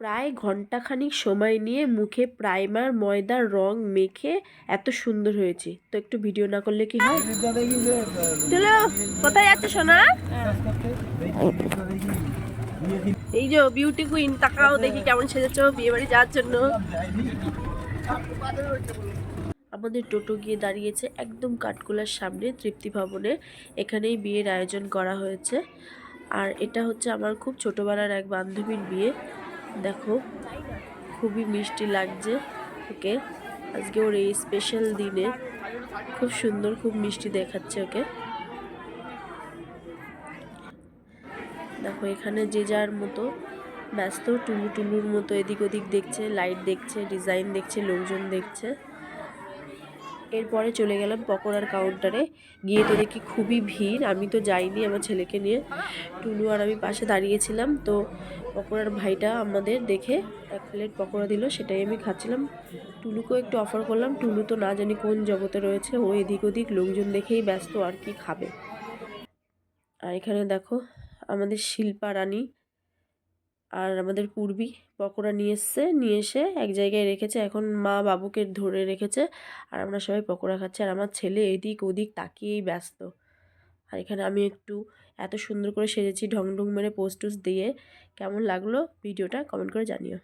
প্রায় ঘন্টাখানিক সময় নিয়ে মুখে প্রাইমার ময়দার রং মেখে এত সুন্দর হয়েছে। তো একটু ভিডিও না করলে কি হয়? চলো, কোথায় যাচ্ছে সোনা? এই যে বিউটি কুইন তাকাও, দেখি কেমন সেজেছো বিয়ে বাড়ি যাওয়ার জন্য। আমাদের টোটো গিয়ে দাঁড়িয়েছে একদম কাঠগোলার সামনে তৃপ্তি ভবনে। এখানেই বিয়ের আয়োজন করা হয়েছে। আর এটা হচ্ছে আমার খুব ছোটোবেলার এক বান্ধবীর বিয়ে। দেখো, খুবই মিষ্টি লাগছে ওকে। আজকে ওর এই স্পেশাল দিনে খুব সুন্দর, খুব মিষ্টি দেখাচ্ছে ওকে। দেখো, এখানে যে যার মতো ব্যস্ত টুলু টুলুর মতো এদিক ওদিক দেখছে লাইট দেখছে ডিজাইন দেখছে, লোকজন দেখছে। এরপরে চলে গেলাম পকোড়ার কাউন্টারে গিয়ে তো দেখি খুবই ভিড়, আমি তো যাইনি আমার ছেলেকে নিয়ে। টুলু আর আমি পাশে দাঁড়িয়েছিলাম, তো পকোড়ার ভাইটা আমাদের দেখে এক প্লেট পকোড়া দিল, সেটাই আমি খাচ্ছিলাম। টুলুকেও একটু অফার করলাম টুলু তো না জানি কোন জগতে রয়েছে, ও এদিক ওদিক লোকজন দেখেই ব্যস্ত আর কি খাবে। আর এখানে দেখো, আমাদের শিল্পা রানী আর আমাদের পূর্বী পকোড়া নিয়ে এসছে, নিয়ে এসে এক জায়গায় রেখেছে। এখন মা বাবুকে ধরে রেখেছে আর আমরা সবাই পকোড়া খাচ্ছি আর আমার ছেলে এদিক ওদিক তাকিয়েই ব্যস্ত। আর এখানে আমি একটু এত সুন্দর করে সেজেছি ঢং ঢং মেরে পোস্ট টোস্ট দিয়ে। কেমন লাগল ভিডিওটা কমেন্ট করে জানিও।